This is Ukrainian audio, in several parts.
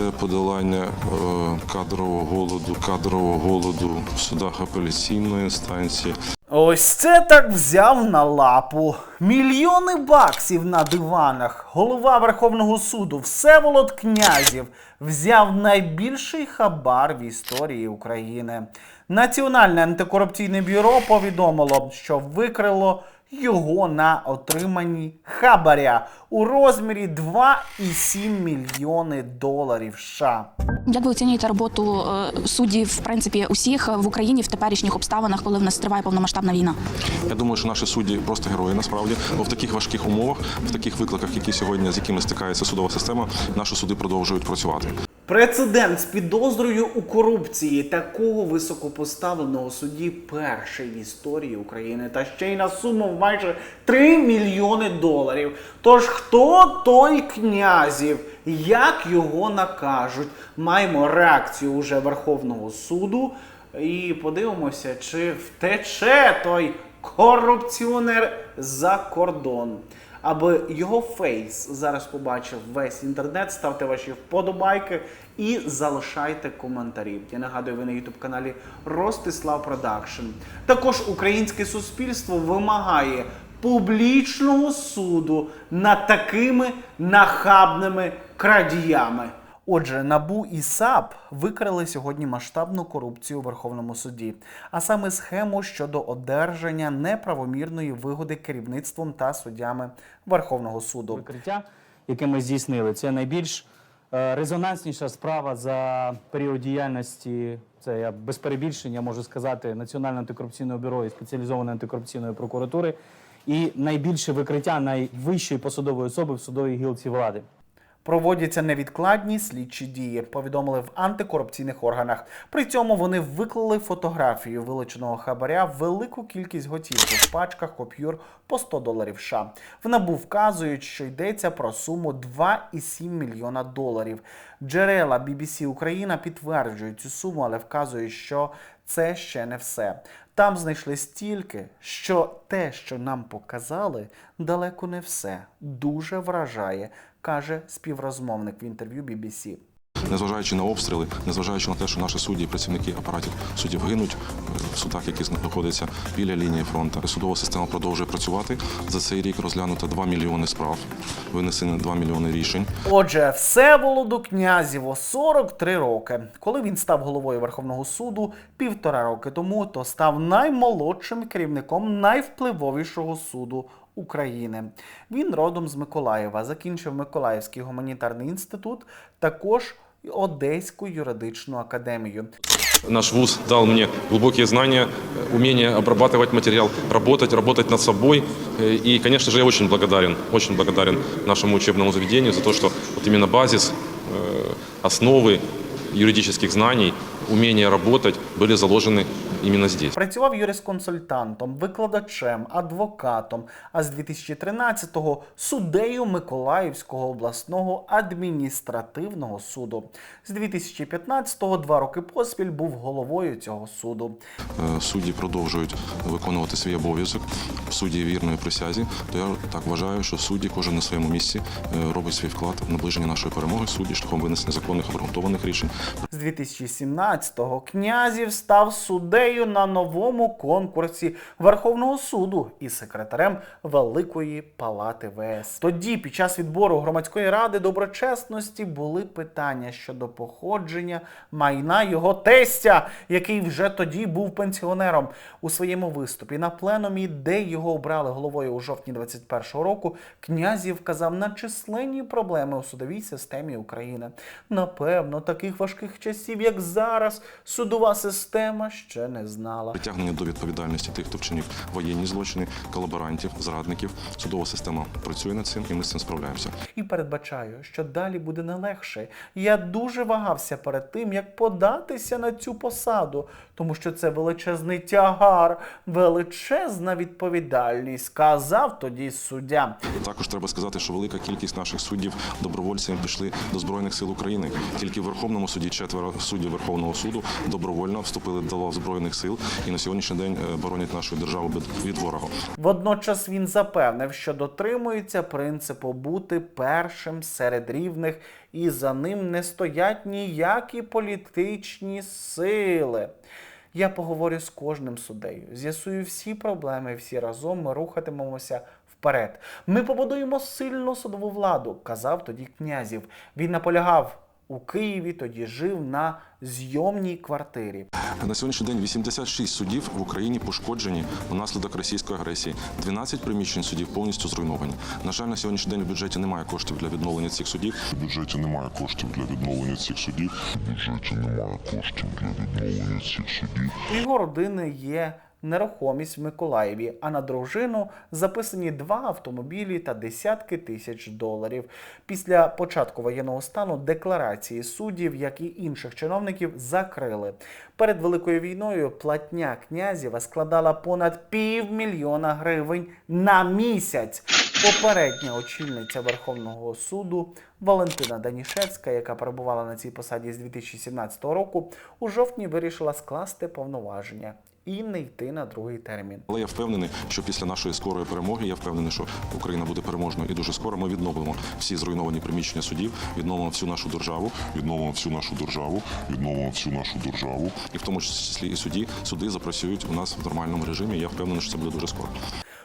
це подолання е, кадрового голоду, кадрового голоду в судах апеляційної інстанції. Ось це так взяв на лапу. Мільйони баксів на диванах. Голова Верховного суду Всеволод Князів взяв найбільший хабар в історії України. Національне антикорупційне бюро повідомило, що викрило його на отриманні хабаря у розмірі 2,7 мільйони доларів США. Як ви оцінюєте роботу е, суддів, в принципі, усіх в Україні в теперішніх обставинах, коли в нас триває повномасштабна війна? Я думаю, що наші судді просто герої насправді, бо в таких важких умовах, в таких викликах, які сьогодні з якими стикається судова система, наші суди продовжують працювати. Прецедент з підозрою у корупції такого високопоставленого судді перший в історії України та ще й на суму в майже 3 мільйони доларів. Тож хто той князів? Як його накажуть? Маємо реакцію уже Верховного суду і подивимося, чи втече той корупціонер за кордон. Аби його фейс зараз побачив весь інтернет, ставте ваші вподобайки і залишайте коментарі. Я нагадую, ви на youtube каналі Ростислав Продакшн. Також українське суспільство вимагає публічного суду над такими нахабними крадіями. Отже, НАБУ і САП викрили сьогодні масштабну корупцію у Верховному суді, а саме схему щодо одержання неправомірної вигоди керівництвом та суддями Верховного суду. викриття, яке ми здійснили. Це найбільш е, резонансніша справа за період діяльності. Це я без перебільшення можу сказати Національного антикорупційного бюро і спеціалізованої антикорупційної прокуратури. І найбільше викриття найвищої посадової особи в судовій гілці влади. Проводяться невідкладні слідчі дії, повідомили в антикорупційних органах. При цьому вони виклали фотографію вилученого хабаря велику кількість готівки в пачках коп'юр по 100 доларів США. В НАБУ вказують, що йдеться про суму 2,7 мільйона доларів. Джерела BBC Україна підтверджують цю суму, але вказують, що це ще не все. Там знайшли стільки, що те, що нам показали, далеко не все. Дуже вражає, каже співрозмовник в інтерв'ю BBC. Незважаючи на обстріли, незважаючи на те, що наші судді і працівники апаратів суддів гинуть е, в судах, які знаходяться біля лінії фронту. Судова система продовжує працювати. За цей рік розглянуто 2 мільйони справ, винесено 2 мільйони рішень. Отже, Всеволоду Князєву 43 роки. Коли він став головою Верховного суду півтора роки тому, то став наймолодшим керівником найвпливовішого суду України. Він родом з Миколаєва, закінчив Миколаївський гуманітарний інститут, також Одеську юридичну академію. Наш вуз дал мне глубокие знания, э, умение обрабатывать материал, работать, работать над собой. Э, И, конечно же, я очень благодарен, очень благодарен нашему учебному заведению за то, что вот именно базис, э, основы юридических знаний, умение работать были заложены именно здесь. Працював юрисконсультантом, викладачем, адвокатом, а з 2013-го суддею Миколаївського обласного адміністративного суду. З 2015-го два роки поспіль був головою цього суду. Е, Судді продовжують виконувати свій обов'язок в суді вірної присязі. То я так вважаю, що судді кожен на своєму місці е, робить свій вклад в наближення нашої перемоги. Судді шляхом винесення законних обґрунтованих рішень. З 2017-го князів став суддею на новому конкурсі Верховного суду і секретарем Великої Палати ВС. Тоді, під час відбору громадської ради доброчесності, були питання щодо походження майна його тестя, який вже тоді був пенсіонером. У своєму виступі на пленумі, де його обрали головою у жовтні 21-го року, князів вказав на численні проблеми у судовій системі України. Напевно, таких важких часів, як зараз, судова система ще не знала. Притягнення до відповідальності тих, хто вчинив воєнні злочини, колаборантів, зрадників. Судова система працює над цим, і ми з цим справляємося. І передбачаю, що далі буде не легше. Я дуже вагався перед тим, як податися на цю посаду, тому що це величезний тягар, величезна відповідальність, сказав тоді суддя. Також треба сказати, що велика кількість наших суддів добровольцями пішли до збройних сил України. Тільки в Верховному суді четверо суддів Верховного суду добровольно вступили до лав збройних збройних сил і на сьогоднішній день е, боронять нашу державу від- ворога. Водночас він запевнив, що дотримується принципу бути першим серед рівних, і за ним не стоять ніякі політичні сили. Я поговорю з кожним суддею, з'ясую всі проблеми, всі разом ми рухатимемося вперед. Ми побудуємо сильну судову владу, казав тоді князів. Він наполягав у Києві, тоді жив на зйомній квартирі. На сьогоднішній день 86 судів в Україні пошкоджені внаслідок російської агресії. 12 приміщень судів повністю зруйновані. На жаль, на сьогоднішній день в бюджеті немає коштів для відновлення цих судів. В бюджеті немає коштів для відновлення цих судів. В бюджеті немає коштів для відновлення цих судів. У його родини є нерухомість в Миколаєві, а на дружину записані два автомобілі та десятки тисяч доларів. Після початку воєнного стану декларації суддів, як і інших чиновників, закрили. Перед великою війною платня князєва складала понад півмільйона гривень на місяць. Попередня очільниця Верховного суду Валентина Данішевська, яка перебувала на цій посаді з 2017 року, у жовтні вирішила скласти повноваження і не йти на другий термін. Але я впевнений, що після нашої скорої перемоги я впевнений, що Україна буде переможною і дуже скоро ми відновимо всі зруйновані приміщення судів, відновимо всю нашу державу, Відновимо всю нашу державу, відновимо всю нашу державу. і в тому числі і суді суди запрацюють у нас в нормальному режимі. Я впевнений, що це буде дуже скоро.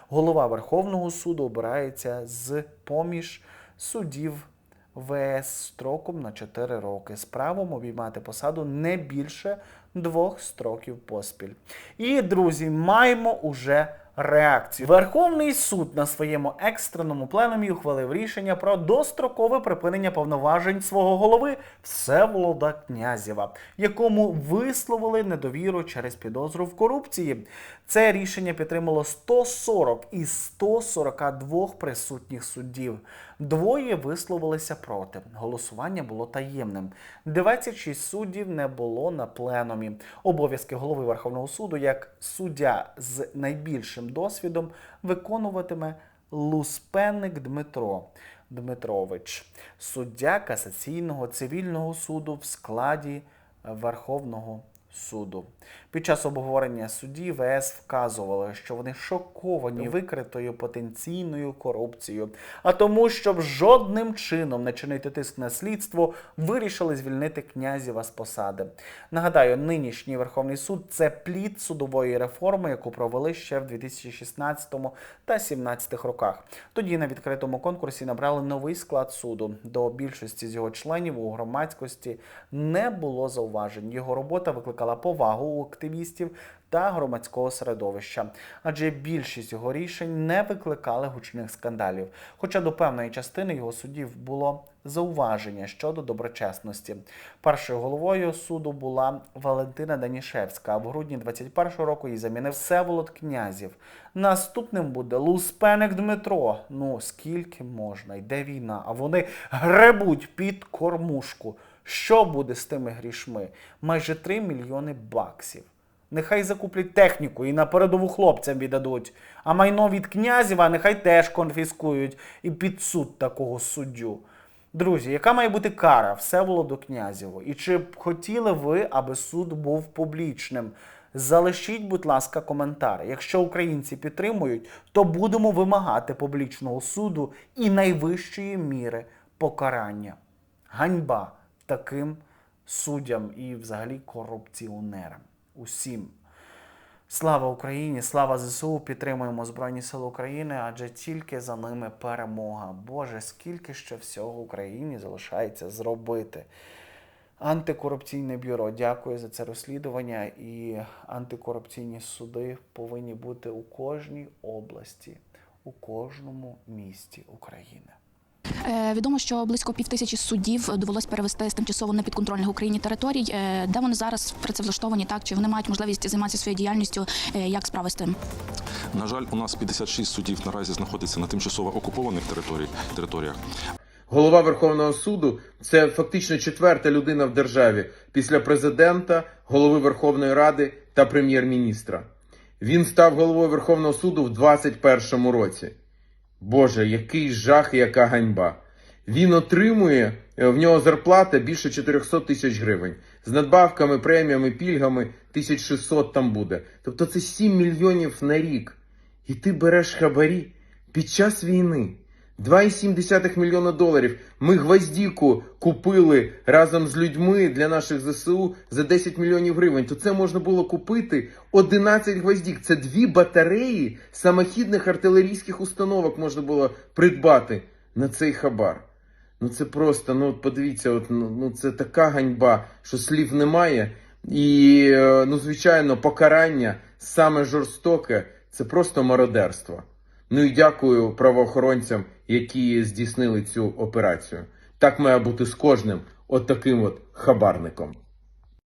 Голова Верховного суду обирається з поміж суддів ВС строком на 4 роки з правом обіймати посаду не більше двох строків поспіль. І, друзі, маємо уже реакцію. Верховний суд на своєму екстреному пленумі ухвалив рішення про дострокове припинення повноважень свого голови Всеволода Князєва, якому висловили недовіру через підозру в корупції. Це рішення підтримало 140 із 142 присутніх суддів. Двоє висловилися проти. Голосування було таємним. 26 суддів не було на пленумі. Обов'язки голови Верховного суду як суддя з найбільшим досвідом виконуватиме Луспенник Дмитро. Дмитрович, суддя касаційного цивільного суду в складі Верховного суду. Під час обговорення судді ВС вказували, що вони шоковані викритою потенційною корупцією, а тому, щоб жодним чином не чинити тиск на слідство, вирішили звільнити князєва з посади. Нагадаю, нинішній Верховний суд це плід судової реформи, яку провели ще в 2016 та 2017 роках. Тоді на відкритому конкурсі набрали новий склад суду. До більшості з його членів у громадськості не було зауважень. Його робота викликала повагу у активістів та громадського середовища, адже більшість його рішень не викликали гучних скандалів. Хоча до певної частини його судів було зауваження щодо доброчесності. Першою головою суду була Валентина Данішевська. А в грудні 21-го року її замінив Всеволод Князів. Наступним буде Луспеник Дмитро. Ну скільки можна? Йде війна, а вони гребуть під кормушку. Що буде з тими грішми? Майже 3 мільйони баксів. Нехай закуплять техніку і на передову хлопцям віддадуть. А майно від князєва нехай теж конфіскують і під суд такого суддю. Друзі, яка має бути кара Всеволоду Князєву? І чи б хотіли ви, аби суд був публічним? Залишіть, будь ласка, коментар. Якщо українці підтримують, то будемо вимагати публічного суду і найвищої міри покарання. Ганьба таким суддям і взагалі корупціонерам. Усім. Слава Україні! Слава ЗСУ! Підтримуємо Збройні Сили України, адже тільки за ними перемога. Боже, скільки ще всього Україні залишається зробити. Антикорупційне бюро, дякую за це розслідування. І антикорупційні суди повинні бути у кожній області, у кожному місті України. Е, Відомо, що близько півтисячі суддів довелось перевести з тимчасово непідконтрольних Україні територій. Е, Де вони зараз працевлаштовані, так чи вони мають можливість займатися своєю діяльністю? Е, Як справи з тим? На жаль, у нас 56 судів наразі знаходиться на тимчасово окупованих територій, територіях. Голова Верховного суду це фактично четверта людина в державі після президента, голови Верховної Ради та прем'єр-міністра. Він став головою Верховного суду в 2021 році. Боже, який жах і яка ганьба. Він отримує е, в нього зарплата більше 400 тисяч гривень. З надбавками, преміями, пільгами 1600 там буде. Тобто це 7 мільйонів на рік. І ти береш хабарі під час війни. 2,7 мільйона доларів. Ми гвоздіку купили разом з людьми для наших ЗСУ за 10 мільйонів гривень. То це можна було купити 11 гвоздік. Це дві батареї самохідних артилерійських установок можна було придбати на цей хабар. Ну це просто, ну подивіться, от, ну, ну це така ганьба, що слів немає. І, е, ну, звичайно, покарання саме жорстоке це просто мародерство. Ну і дякую правоохоронцям, які здійснили цю операцію. Так має бути з кожним от таким от хабарником.